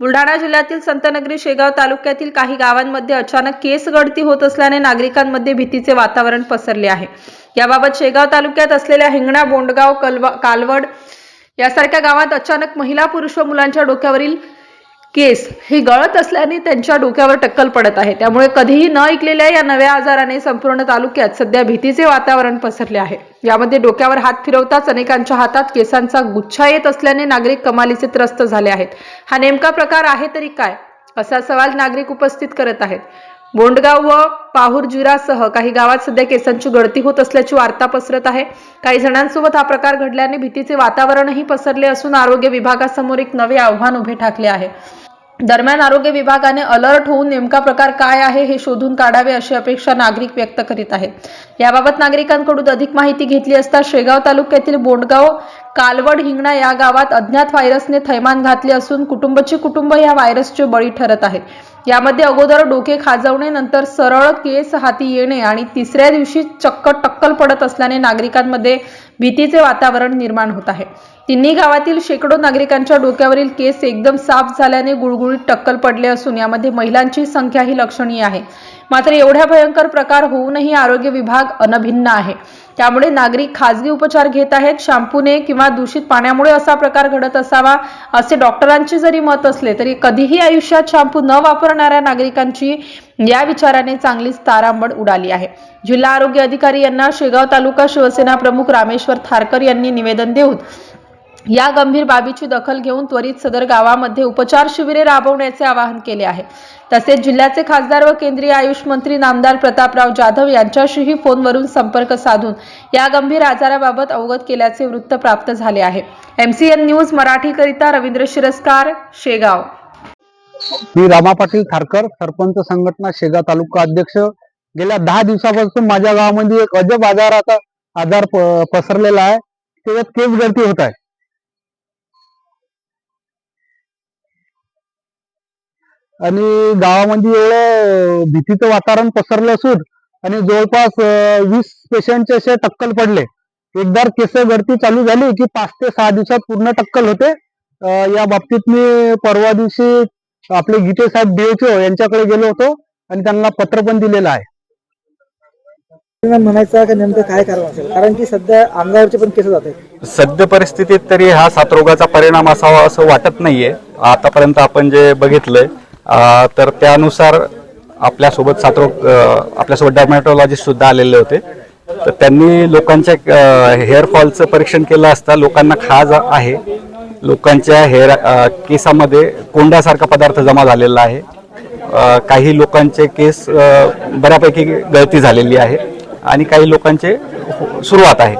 बुलढाणा जिल्ह्यातील संतनगरी शेगाव तालुक्यातील काही गावांमध्ये अचानक केस गळती होत असल्याने नागरिकांमध्ये भीतीचे वातावरण पसरले आहे. याबाबत शेगाव तालुक्यात असलेल्या हिंगणा बोंडगाव कलवा कालवड यासारख्या गावात अचानक महिला पुरुष व मुलांच्या डोक्यावरील केस ही गळत असल्याने त्यांच्या डोक्यावर टक्कल पडत आहे. त्यामुळे कधीही न ऐकलेल्या या नव्या आजाराने संपूर्ण तालुक्यात सध्या भीतीचे वातावरण पसरले आहे. यामध्ये डोक्यावर हात फिरवताच अनेकांच्या हातात केसांचा गुच्छा येत असल्याने नागरिक कमालीचे त्रस्त झाले आहेत. हा नेमका प्रकार आहे तरी काय? असा सवाल नागरिक उपस्थित करत आहेत. बोंडगाव व पाहुरजुरासह काही गावात सध्या केसांची गळती होत असल्याची वार्ता पसरत आहे. काही जणांसोबत हा प्रकार घडल्याने भीतीचे वातावरणही पसरले असून आरोग्य विभागासमोर एक नवे आव्हान उभे ठाकले आहे. दरम्यान आरोग्य विभागाने अलर्ट होऊन नेमका प्रकार काय आहे हे शोधून काढावे अशी अपेक्षा नागरिक व्यक्त करीत आहेत. याबाबत नागरिकांकडून अधिक माहिती घेतली असता शेगाव तालुक्यातील बोंडगाव कालवड हिंगणा या गावात अज्ञात व्हायरसने थैमान घातले असून कुटुंबची कुटुंब या व्हायरसचे बळी ठरत आहेत यामध्ये अगोदर डोके खाजवणे नंतर सरळ केस हाती येणे आणि तिसऱ्या दिवशी चक्क टक्कल पडत असल्याने नागरिकांमध्ये भीतीचे वातावरण निर्माण होत आहे. तिन्ही गावातील शेकडो नागरिकांच्या डोक्यावरील केस एकदम साफ झाल्याने गुळगुळीत टक्कल पडले असून यामध्ये महिलांची संख्याही लक्षणीय आहे. मात्र एवढ्या भयंकर प्रकार होऊनही आरोग्य विभाग अनभिन्न आहे. त्यामुळे नागरिक खाजगी उपचार घेत आहेत. शॅम्पूने किंवा दूषित पाण्यामुळे असा प्रकार घडत असावा असे डॉक्टरांचे जरी मत असले तरी कधीही आयुष्यात शॅम्पू न वापरणाऱ्या नागरिकांची या विचाराने चांगलीच तारांबळ उडाली आहे. जिल्हा आरोग्य अधिकारी यांना शेगाव तालुका शिवसेना प्रमुख रामेश्वर थारकर यांनी निवेदन देऊन या गंभीर बाबीची दखल घेऊन त्वरित सदर गावामध्ये उपचार शिबिरे राबवण्याचे आवाहन केले आहे. तसेच जिल्ह्याचे खासदार व केंद्रीय आयुष मंत्री नामदार प्रतापराव जाधव यांच्याशीही फोनवरून संपर्क साधून या गंभीर आजाराबाबत अवगत केल्याचे वृत्त प्राप्त झाले आहे. एमसीएन न्यूज मराठीकरिता रवींद्र शिरस्कार शेगाव. मी रामा पाटील खारकर सरपंच संघटना शेगाव तालुका अध्यक्ष. गेल्या दहा दिवसापासून माझ्या गावामध्ये एक अजब आजाराचा आजार पसरलेला आहे. त्याच्यात केस गळती होत आहे. आणि गावामध्ये एवढं भीतीचं वातावरण पसरलं असून आणि जवळपास वीस पेशंटचे असे टक्कल पडले. एकदा केस गळती चालू झाली की पाच ते सहा दिवसात पूर्ण टक्कल होते. या बाबतीत मी परवा दिवशी आपले गीते साहेब डीएचओ यांच्याकडे गेलो होतो आणि त्यांना पत्र पण दिलेलं आहे. त्यांना म्हणायचं का नेमकं काय कारण असेल? कारण की सध्या अंगावरचे पण केस जाते सद्य परिस्थितीत तरी हा साथरोगाचा परिणाम असावा असं वाटत नाहीये. आतापर्यंत आपण जे बघितलंय तर त्यानुसार आपल्यासोबत साथरोग आपल्यासोबत डर्मॅटोलॉजिस्टसुद्धा आलेले होते. तर त्यांनी लोकांच्या हेअर फॉलचं परीक्षण केलं असता लोकांना खाज आहे. लोकांच्या हेअर केसामध्ये कोंड्यासारखा पदार्थ जमा झालेला आहे. काही लोकांचे केस बऱ्यापैकी गळती झालेली आहे आणि काही लोकांचे सुरुवात आहे.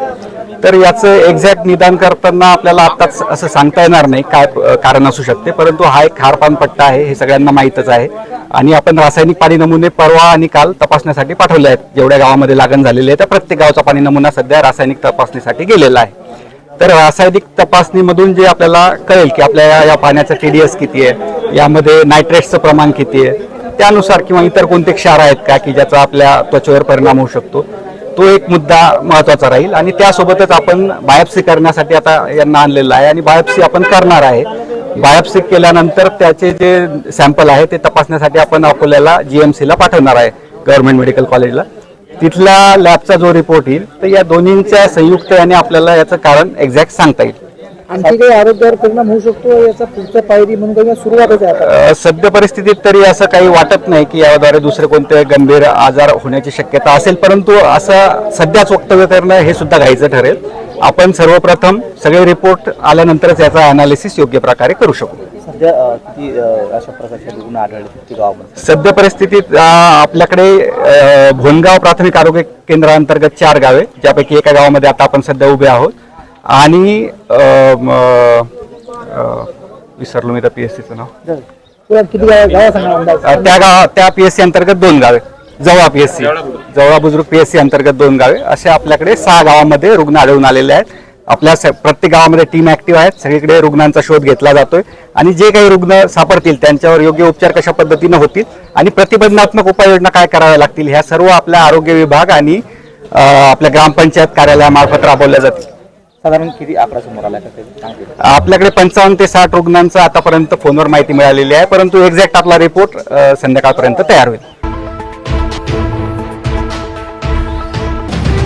तर याचं एक्झॅक्ट निदान करताना आपल्याला आत्ताच असं सांगता येणार नाही काय कारण असू शकते परंतु हा एक खारपान पट्टा आहे हे सगळ्यांना माहीतच आहे. आणि आपण रासायनिक पाणी नमुने परवा आणि काल तपासण्यासाठी पाठवले आहेत. जेवढ्या गावामध्ये लागण झालेली आहे त्या प्रत्येक गावचा पाणी नमुना सध्या रासायनिक तपासणीसाठी गेलेला आहे. तर रासायनिक तपासणीमधून जे आपल्याला कळेल की आपल्या या- पाण्याचा टी डी टीडीएस किती आहे यामध्ये नायट्रेट्सचं प्रमाण किती आहे त्यानुसार किंवा इतर कोणते क्षार आहेत का की ज्याचा आपल्या त्वचेवर परिणाम होऊ शकतो तो एक मुद्दा महत्त्वाचा राहील. आणि त्यासोबतच आपण बायोप्सी करण्यासाठी आता यांना आणलेलं आहे आणि बायोप्सी आपण करणार आहे. बायोप्सी केल्यानंतर त्याचे जे सॅम्पल आहे ते तपासण्यासाठी आपण अकोल्याला जीएमसीला पाठवणार आहे गव्हर्नमेंट मेडिकल कॉलेजला. तिथल्या लॅबचा जो रिपोर्ट येईल तर या दोन्हींच्या संयुक्त याने आपल्याला याचं कारण एक्झॅक्ट सांगता येईल. आणखी काही आरोग्यावर परिणाम होऊ शकतो याचा पुढच्या पायरी म्हणून काही सुरुवातच आहे परिस्थितीत तरी असं काही वाटत नाही की याद्वारे दुसरे कोणते गंभीर आजार होण्याची शक्यता असेल परंतु असं सध्याच वक्तव्य करणं हे सुद्धा घाईचं ठरेल. आपण सर्वप्रथम सगळे रिपोर्ट आल्यानंतरच याचा अनालिसिस योग्य प्रकारे करू शकू. सध्या अ, किती अ, अशा प्रकारचे रुग्ण आढळले किती गावामध्ये? सद्य परिस्थितीत अ, आपल्याकडे भोनगाव प्राथमिक आरोग्य केंद्रांतर्गत चार गावे ज्यापैकी एका गावामध्ये आता आपण सध्या उभे आहोत. आणि विसरलो मी त्या पी एस सीचं नाव. किती गाव गावा सांगा अंदाज? अ, त्या गावा त्या पीएससी अंतर्गत दोन गावे. जवळा पीएससी जवळा बुजुर्ग. पीएससी अंतर्गत दोन गावे. असे आपल्याकडे सहा गावामध्ये रुग्ण आढळून आलेले आहेत. आपल्या स- प्रत्येक गावामध्ये टीम ऍक्टिव्ह आहेत. सगळीकडे रुग्णांचा शोध घेतला जातोय. आणि जे काही रुग्ण सापडतील त्यांच्यावर योग्य उपचार कशा पद्धतीने होतील आणि प्रतिबंधात्मक उपाययोजना काय कराव्या लागतील ह्या सर्व आपल्या आरोग्य विभाग आणि अ, आपल्या ग्रामपंचायत कार्यालयामार्फत राबवल्या जातील. साधारण किती आकडा समोर आला आपल्याकडे पंचावन्न ते साठ रुग्णांचं आतापर्यंत फोनवर माहिती मिळालेली आहे परंतु एक्झॅक्ट आपला रिपोर्ट संध्याकाळपर्यंत तयार होईल.